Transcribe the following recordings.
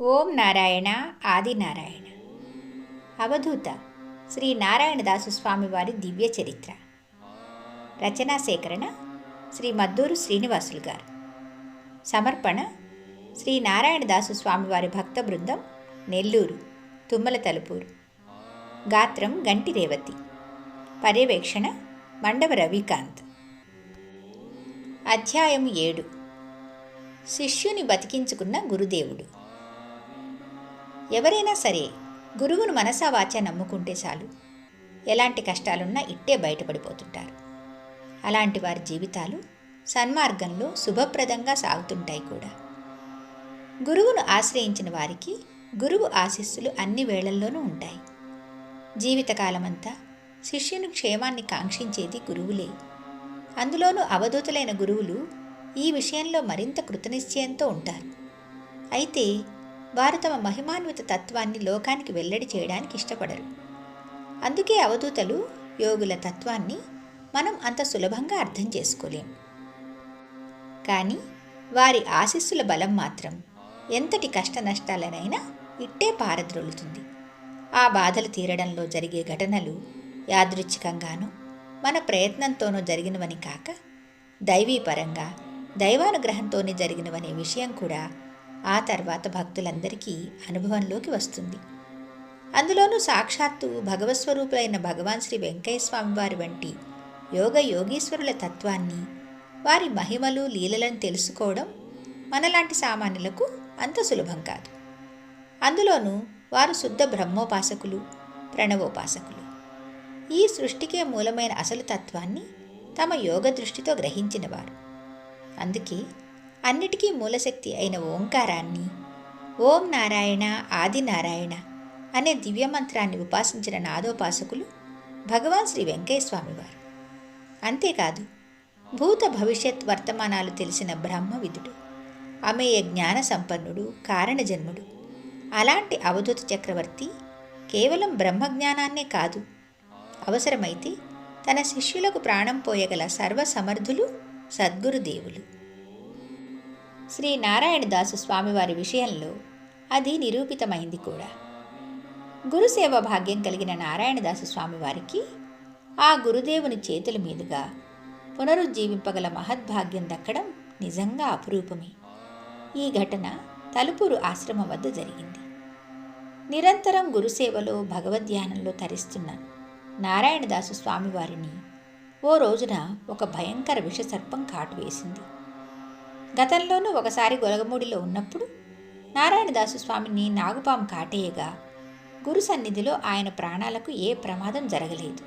ఓం నారాయణ ఆదినారాయణ అవధూత శ్రీ నారాయణదాసు స్వామివారి దివ్య చరిత్ర. రచనా సేకరణ శ్రీ మద్దూరు శ్రీనివాసులు గారు. సమర్పణ శ్రీ నారాయణదాసు స్వామివారి భక్త బృందం నెల్లూరు తుమ్మల తలుపూరు. గాత్రం గంటి రేవతి. పర్యవేక్షణ మండవ రవికాంత్. అధ్యాయం ఏడు. శిష్యుని బతికించుకున్న గురుదేవుడు. ఎవరైనా సరే గురువును మనసావాచ నమ్ముకుంటే చాలు. ఎలాంటి కష్టాలున్నా ఇట్టే బయటపడిపోతుంటారు. అలాంటి వారి జీవితాలు సన్మార్గంలో శుభప్రదంగా సాగుతుంటాయి కూడా. గురువును ఆశ్రయించిన వారికి గురువు ఆశీస్సులు అన్ని వేళల్లోనూ ఉంటాయి. జీవితకాలమంతా శిష్యుని క్షేమాన్ని కాంక్షించేది గురువులే. అందులోనూ అవధూతులైన గురువులు ఈ విషయంలో మరింత కృతనిశ్చయంతో ఉంటారు. అయితే వారు తమ మహిమాన్విత తత్వాన్ని లోకానికి వెల్లడి చేయడానికి ఇష్టపడరు. అందుకే అవధూతలు యోగుల తత్వాన్ని మనం అంత సులభంగా అర్థం చేసుకోలేం. కానీ వారి ఆశీస్సుల బలం మాత్రం ఎంతటి కష్ట నష్టాలనైనా ఇట్టే పారద్రోలుతుంది. ఆ బాధలు తీరడంలో జరిగే ఘటనలు యాదృచ్ఛికంగానూ మన ప్రయత్నంతోనూ జరిగినవని కాక దైవీపరంగా దైవానుగ్రహంతోనే జరిగినవనే విషయం కూడా ఆ తర్వాత భక్తులందరికీ అనుభవంలోకి వస్తుంది. అందులోనూ సాక్షాత్తు భగవస్వరూపులైన భగవాన్ శ్రీ వెంకయ్య స్వామి వారి వంటి యోగ యోగీశ్వరుల తత్వాన్ని వారి మహిమలు లీలలను తెలుసుకోవడం మనలాంటి సామాన్యులకు అంత సులభం కాదు. అందులోనూ వారు శుద్ధ బ్రహ్మోపాసకులు ప్రణవోపాసకులు. ఈ సృష్టికే మూలమైన అసలు తత్వాన్ని తమ యోగ దృష్టితో గ్రహించినవారు. అందుకే అన్నిటికీ మూలశక్తి అయిన ఓంకారాన్ని ఓం నారాయణ ఆది నారాయణ అనే దివ్యమంత్రాన్ని ఉపాసించిన నాదోపాసకులు భగవాన్ శ్రీ వెంకయ్యస్వామివారు అంతేకాదు భూత భవిష్యత్ వర్తమానాలు తెలిసిన బ్రహ్మవిదుడు అమేయ జ్ఞాన సంపన్నుడు కారణజన్ముడు అలాంటి అవధూత చక్రవర్తి కేవలం బ్రహ్మజ్ఞానాన్నే కాదు అవసరమైతే తన శిష్యులకు ప్రాణం పోయగల సర్వసమర్థులు సద్గురుదేవులు. శ్రీ నారాయణదాసు స్వామివారి విషయంలో అది నిరూపితమైంది కూడా. గురుసేవ భాగ్యం కలిగిన నారాయణదాసు స్వామివారికి ఆ గురుదేవుని చేతుల మీదుగా పునరుజ్జీవింపగల మహద్భాగ్యం దక్కడం నిజంగా అపురూపమే. ఈ ఘటన తలుపూరు ఆశ్రమం వద్ద జరిగింది. నిరంతరం గురుసేవలో భగవద్ధ్యానంలో తరిస్తున్న నారాయణదాసు స్వామివారిని ఓ రోజున ఒక భయంకర విషసర్పం కాటు వేసింది. గతంలోనూ ఒకసారి గొలగమూడిలో ఉన్నప్పుడు నారాయణదాసు స్వామిని నాగుపాము కాటేయగా గురు సన్నిధిలో ఆయన ప్రాణాలకు ఏ ప్రమాదం జరగలేదు.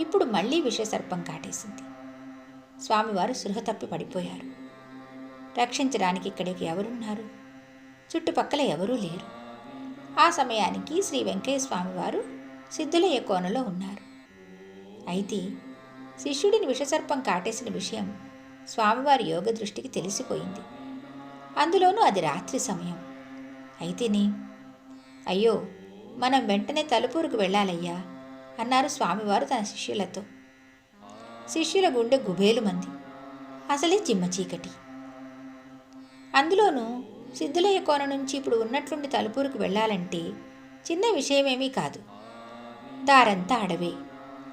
ఇప్పుడు మళ్ళీ విషసర్పం కాటేసింది. స్వామివారు సృహ తప్పి పడిపోయారు. రక్షించడానికి ఇక్కడికి ఎవరున్నారు? చుట్టుపక్కల ఎవరూ లేరు. ఆ సమయానికి శ్రీ వెంకయ్య స్వామివారు సిద్ధులయ్య కోనలో ఉన్నారు. అయితే శిష్యుడిని విషసర్పం కాటేసిన విషయం స్వామివారి యోగ దృష్టికి తెలిసిపోయింది. అందులోనూ అది రాత్రి సమయం. అయితేనే? అయ్యో మనం వెంటనే తలుపూరుకు వెళ్ళాలయ్యా అన్నారు స్వామివారు తన శిష్యులతో. శిష్యుల గుండె గుబేలు మంది. అసలే చిమ్మ చీకటి. అందులోనూ సిద్ధులయ్య కోన నుంచి ఇప్పుడు ఉన్నట్లుండి తలుపూరుకు వెళ్ళాలంటే చిన్న విషయమేమీ కాదు. దారంతా అడవే.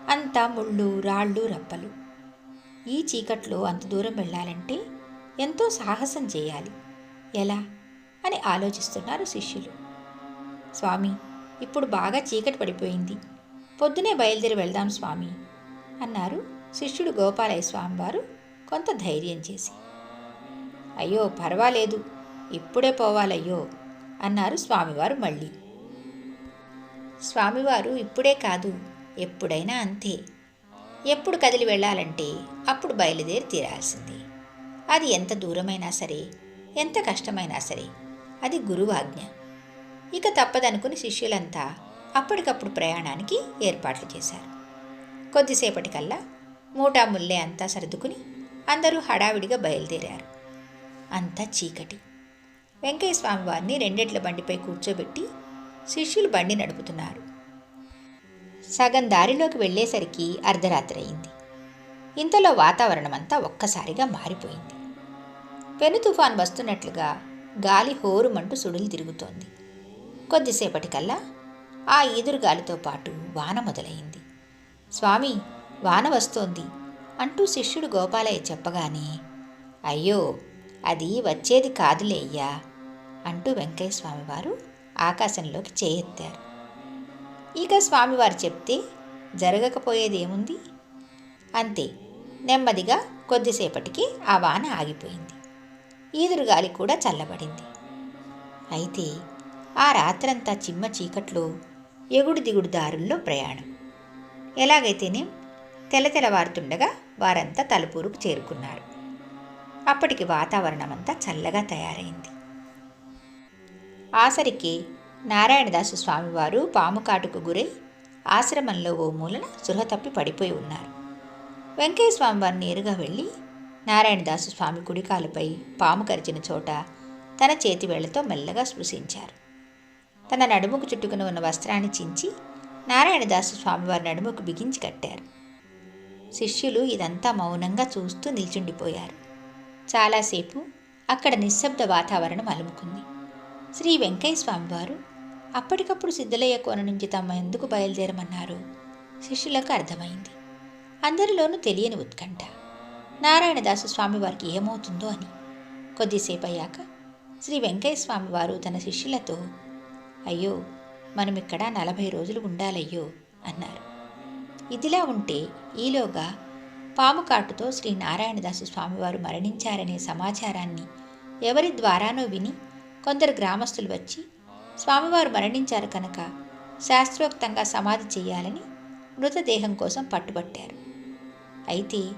అంతా ముళ్ళు రాళ్ళు రప్పలు. ఈ చీకట్లో అంత దూరం వెళ్ళాలంటే ఎంతో సాహసం చేయాలి. ఎలా? అని ఆలోచిస్తున్నారు శిష్యులు. స్వామి ఇప్పుడు బాగా చీకటి పడిపోయింది. పొద్దునే బయలుదేరి వెళ్దాం స్వామి అన్నారు శిష్యుడు గోపాలయ్య స్వామివారు కొంత ధైర్యం చేసి. అయ్యో పర్వాలేదు ఇప్పుడే పోవాలయ్యో అన్నారు స్వామివారు మళ్ళీ. స్వామివారు ఇప్పుడే కాదు ఎప్పుడైనా అంతే. ఎప్పుడు కదిలి వెళ్ళాలంటే అప్పుడు బయలుదేరి తీరాల్సింది. అది ఎంత దూరమైనా సరే ఎంత కష్టమైనా సరే అది గురువాజ్ఞ. ఇక తప్పదనుకుని శిష్యులంతా అప్పటికప్పుడు ప్రయాణానికి ఏర్పాట్లు చేశారు. కొద్దిసేపటికల్లా మూటా ముల్లే అంతా సర్దుకుని అందరూ హడావిడిగా బయలుదేరారు. అంతా చీకటి. వెంకయ్య స్వామి వారిని రెండెట్ల బండిపై కూర్చోబెట్టి శిష్యులు బండి నడుపుతున్నారు. సగం దారిలోకి వెళ్ళేసరికి అర్ధరాత్రి అయింది. ఇంతలో వాతావరణం అంతా ఒక్కసారిగా మారిపోయింది. పెను తుఫాన్ వస్తున్నట్లుగా గాలి హోరుమంటూ సుడులు తిరుగుతోంది. కొద్దిసేపటికల్లా ఆ ఈదురుగాలితో పాటు వాన మొదలైంది. స్వామి వాన వస్తోంది అంటూ శిష్యుడు గోపాలయ్య చెప్పగానే అయ్యో అది వచ్చేది కాదులేయ్యా అంటూ వెంకయ్య స్వామివారు ఆకాశంలోకి చేయెత్తారు. ఇక స్వామివారు చెప్తే జరగకపోయేది ఏముంది? అంతే. నెమ్మదిగా కొద్దిసేపటికి ఆ వాన ఆగిపోయింది. ఈదురుగాలి కూడా చల్లబడింది. అయితే ఆ రాత్రంతా చిమ్మ చీకట్లో ఎగుడు దిగుడు దారుల్లో ప్రయాణం. ఎలాగైతేనే తెలతెలవారుతుండగా వారంతా తలుపూరుకు చేరుకున్నారు. అప్పటికి వాతావరణం అంతా చల్లగా తయారైంది. ఆసరికి నారాయణదాసు స్వామివారు పాము కాటుకు గురై ఆశ్రమంలో ఓ మూలన సృహ తప్పి పడిపోయి ఉన్నారు. వెంకయ్య స్వామివారు నేరుగా వెళ్ళి నారాయణదాసు స్వామి కుడికాలుపై పాము కరిచిన చోట తన చేతి వేళ్ళతో మెల్లగా స్పృశించారు. తన నడుముకు చుట్టుకుని ఉన్న వస్త్రాన్ని చించి నారాయణదాసు స్వామివారి నడుముకు బిగించి కట్టారు. శిష్యులు ఇదంతా మౌనంగా చూస్తూ నిల్చుండిపోయారు. చాలాసేపు అక్కడ నిశ్శబ్ద వాతావరణం అలుముకుంది. శ్రీ వెంకయ్య స్వామివారు అప్పటికప్పుడు సిద్ధలయ్య కోన నుంచి తమ ఎందుకు బయలుదేరమన్నారు? శిష్యులకు అర్థమైంది. అందరిలోనూ తెలియని ఉత్కంఠ. నారాయణదాసు స్వామివారికి ఏమవుతుందో అని. కొద్దిసేపు అయ్యాక శ్రీ వెంకయ్య స్వామివారు తన శిష్యులతో అయ్యో మనం ఇక్కడ నలభై రోజులు ఉండాలయ్యో అన్నారు. ఇదిలా ఉంటే ఈలోగా పాము కాటుతో శ్రీ నారాయణదాసు స్వామివారు మరణించారనే సమాచారాన్ని ఎవరి ద్వారానో విని కొందరు గ్రామస్తులు వచ్చి స్వామివారు మరణించారు కనుక శాస్త్రోక్తంగా సమాధి చేయాలని మృతదేహం కోసం పట్టుబట్టారు. అయితే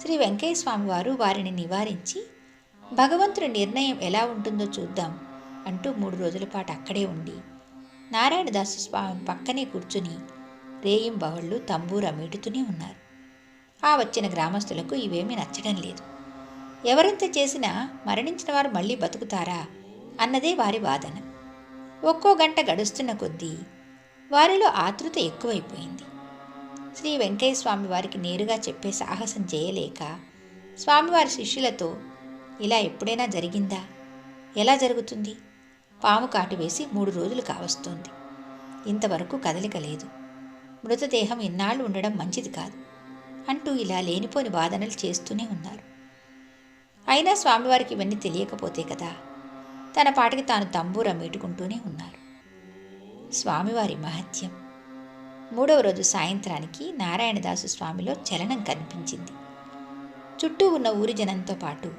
శ్రీ వెంకయ్య స్వామివారు వారిని నివారించి భగవంతుడి నిర్ణయం ఎలా ఉంటుందో చూద్దాం అంటూ మూడు రోజుల పాటు అక్కడే ఉండి నారాయణదాసు స్వామి పక్కనే కూర్చుని రేయింబవళ్ళు బవళ్ళు తంబూర మీటుతూనే ఉన్నారు. ఆ వచ్చిన గ్రామస్తులకు ఇవేమీ నచ్చడం లేదు. ఎవరెంత చేసినా మరణించిన వారు మళ్ళీ బతుకుతారా అన్నదే వారి వాదన. ఒక్కో గంట గడుస్తున్న కొద్దీ వారిలో ఆతృత ఎక్కువైపోయింది. శ్రీ వెంకయ్య స్వామి వారికి నేరుగా చెప్పే సాహసం చేయలేక స్వామివారి శిష్యులతో ఇలా ఎప్పుడైనా జరిగిందా? ఎలా జరుగుతుంది పాము కాటు వేసి మూడు రోజులు కావస్తోంది. ఇంతవరకు కదలిక లేదు. మృతదేహం ఇన్నాళ్ళు ఉండడం మంచిది కాదు అంటూ ఇలా లేనిపోని వాదనలు చేస్తూనే ఉన్నారు. అయినా స్వామివారికి ఇవన్నీ తెలియకపోతే కదా తన పాటికి తాను తంబూర మీటుకుంటూనే ఉన్నారు. స్వామివారి మహత్యం. మూడవ రోజు సాయంత్రానికి నారాయణదాసు స్వామిలో చలనం కనిపించింది. చుట్టూ ఉన్న ఊరి జనంతో పాటు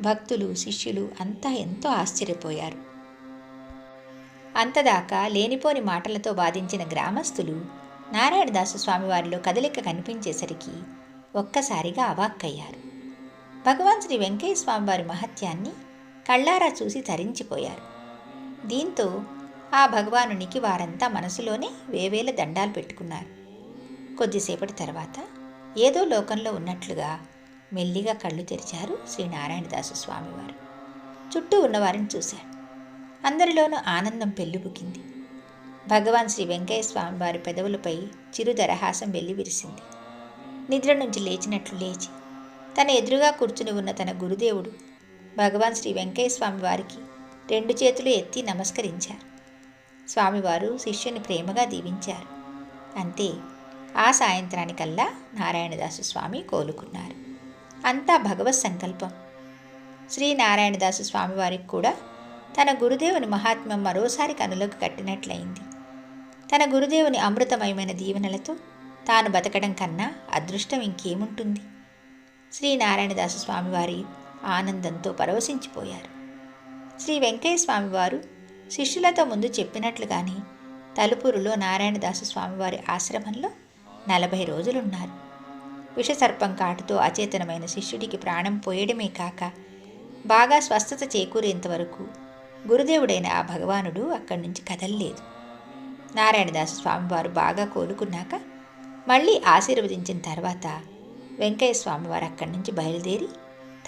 భక్తులు శిష్యులు అంతా ఎంతో ఆశ్చర్యపోయారు. అంతదాకా లేనిపోని మాటలతో బాధించిన గ్రామస్తులు నారాయణదాసు స్వామివారిలో కదలిక కనిపించేసరికి ఒక్కసారిగా అవాక్కయ్యారు. భగవాన్ శ్రీ వెంకయ్య స్వామివారి మహత్యాన్ని కళ్ళారా చూసి తరించిపోయారు. దీంతో ఆ భగవానునికి వారంతా మనసులోనే వేవేల దండాలు పెట్టుకున్నారు. కొద్దిసేపటి తర్వాత ఏదో లోకంలో ఉన్నట్లుగా మెల్లిగా కళ్ళు తెరిచారు శ్రీ నారాయణదాసు స్వామివారు. చుట్టూ ఉన్నవారిని చూశారు. అందరిలోనూ ఆనందం పెళ్ళిబుకింది. భగవాన్ శ్రీ వెంకయ్య స్వామి వారి పెదవులపై చిరుదరహాసం విరిసింది. నిద్ర నుంచి లేచినట్లు లేచి తన ఎదురుగా కూర్చుని ఉన్న తన గురుదేవుడు భగవాన్ శ్రీ వెంకయ్య స్వామి వారికి రెండు చేతులు ఎత్తి నమస్కరించారు. స్వామివారు శిష్యుని ప్రేమగా దీవించారు. అంతే ఆ సాయంత్రానికల్లా నారాయణదాసు స్వామి కోలుకున్నారు. అంతా భగవత్ సంకల్పం. శ్రీ నారాయణదాసు స్వామివారికి కూడా తన గురుదేవుని మహాత్మ్యం మరోసారి కనులకు కట్టినట్లయింది. తన గురుదేవుని అమృతమయమైన దీవెనలతో తాను బతకడం కన్నా అదృష్టం ఇంకేముంటుంది? శ్రీ నారాయణదాసు స్వామివారి ఆనందంతో పరవశించిపోయారు. శ్రీ వెంకయ్య స్వామివారు శిష్యులతో ముందు చెప్పినట్లుగానే తలుపూరులో నారాయణదాసు స్వామివారి ఆశ్రమంలో నలభై రోజులున్నారు. విషసర్పం కాటుతో అచేతనమైన శిష్యుడికి ప్రాణం పోయడమే కాక బాగా స్వస్థత చేకూరేంతవరకు గురుదేవుడైన ఆ భగవానుడు అక్కడి నుంచి కదల్లేదు. నారాయణదాసు స్వామివారు బాగా కోలుకున్నాక మళ్ళీ ఆశీర్వదించిన తర్వాత వెంకయ్య స్వామివారు అక్కడి నుంచి బయలుదేరి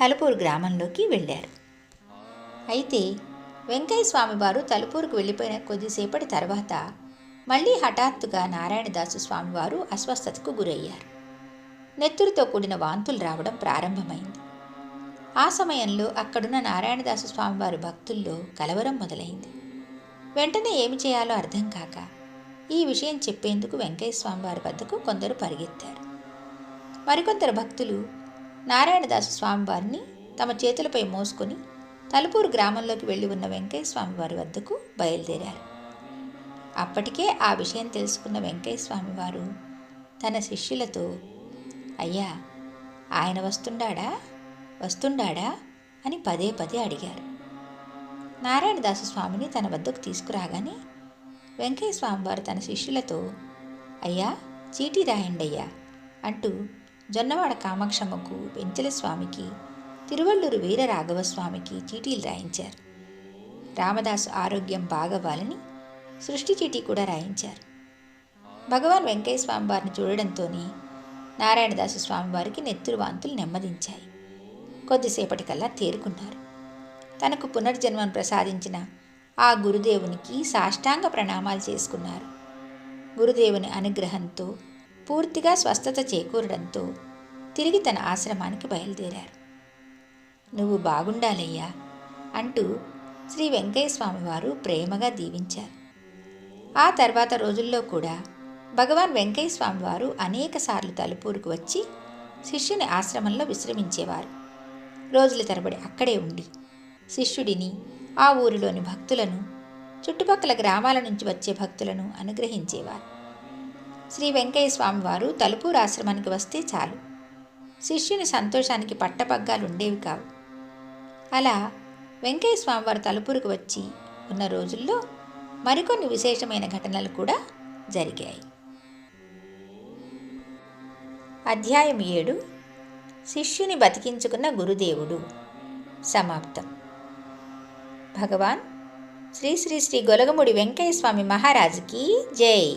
తలుపూరు గ్రామంలోకి వెళ్ళారు. అయితే వెంకయ్య స్వామివారు తలుపూరుకు వెళ్ళిపోయిన కొద్దిసేపటి తర్వాత మళ్ళీ హఠాత్తుగా నారాయణదాసు స్వామివారు అస్వస్థతకు గురయ్యారు. నెత్తురుతో కూడిన వాంతులు రావడం ప్రారంభమైంది. ఆ సమయంలో అక్కడున్న నారాయణదాసు స్వామివారి భక్తుల్లో కలవరం మొదలైంది. వెంటనే ఏమి చేయాలో అర్థం కాక ఈ విషయం చెప్పేందుకు వెంకయ్య స్వామివారి వద్దకు కొందరు పరిగెత్తారు. మరికొందరు భక్తులు నారాయణదాసు స్వామివారిని తమ చేతులపై మోసుకొని తలుపూరు గ్రామంలోకి వెళ్ళి ఉన్న వెంకయ్య స్వామివారి వద్దకు బయలుదేరారు. అప్పటికే ఆ విషయం తెలుసుకున్న వెంకయ్య స్వామివారు తన శిష్యులతో అయ్యా ఆయన వస్తుండాడా? వస్తుండాడా? అని పదే పదే అడిగారు. నారాయణదాసు స్వామిని తన వద్దకు తీసుకురాగానే వెంకయ్య స్వామివారు తన శిష్యులతో అయ్యా చీటీ రాయండి అయ్యా అంటూ జొన్నవాడ కామాక్షమ్మకు వెంచల స్వామికి తిరువల్లూరు వీర స్వామికి చీటీలు రాయించారు. రామదాసు ఆరోగ్యం బాగవ్వాలని సృష్టి చీటీ కూడా రాయించారు. భగవాన్ వెంకయ్య స్వామి వారిని చూడడంతోనే నారాయణదాసు స్వామివారికి నెత్తురు వాంతులు నెమ్మదించాయి. కొద్దిసేపటికల్లా తేరుకున్నారు. తనకు పునర్జన్మను ప్రసాదించిన ఆ గురుదేవునికి సాష్టాంగ ప్రణామాలు చేసుకున్నారు. గురుదేవుని అనుగ్రహంతో పూర్తిగా స్వస్థత చేకూరడంతో తిరిగి తన ఆశ్రమానికి బయలుదేరారు. నువ్వు బాగుండాలయ్యా అంటూ శ్రీ వెంకయ్య స్వామివారు ప్రేమగా దీవించారు. ఆ తర్వాత రోజుల్లో కూడా భగవాన్ వెంకయ్య స్వామివారు అనేకసార్లు తలుపూరుకు వచ్చి శిష్యుని ఆశ్రమంలో విశ్రమించేవారు. రోజుల తరబడి అక్కడే ఉండి శిష్యుడిని ఆ ఊరిలోని భక్తులను చుట్టుపక్కల గ్రామాల నుంచి వచ్చే భక్తులను అనుగ్రహించేవారు. శ్రీ వెంకయ్య స్వామివారు తలుపూరు ఆశ్రమానికి వస్తే చాలు. శిష్యుని సంతోషానికి పట్టపగ్గాలు ఉండేవి కావు. అలా వెంకయ్య స్వామివారు తలుపూరుకు వచ్చి ఉన్న రోజుల్లో మరికొన్ని విశేషమైన ఘటనలు కూడా జరిగాయి. అధ్యాయం ఏడు. శిష్యుని బతికించుకున్న గురుదేవుడు. సమాప్తం. భగవాన్ శ్రీ శ్రీ శ్రీ గొలగముడి వెంకయ్య స్వామి మహారాజుకి జై.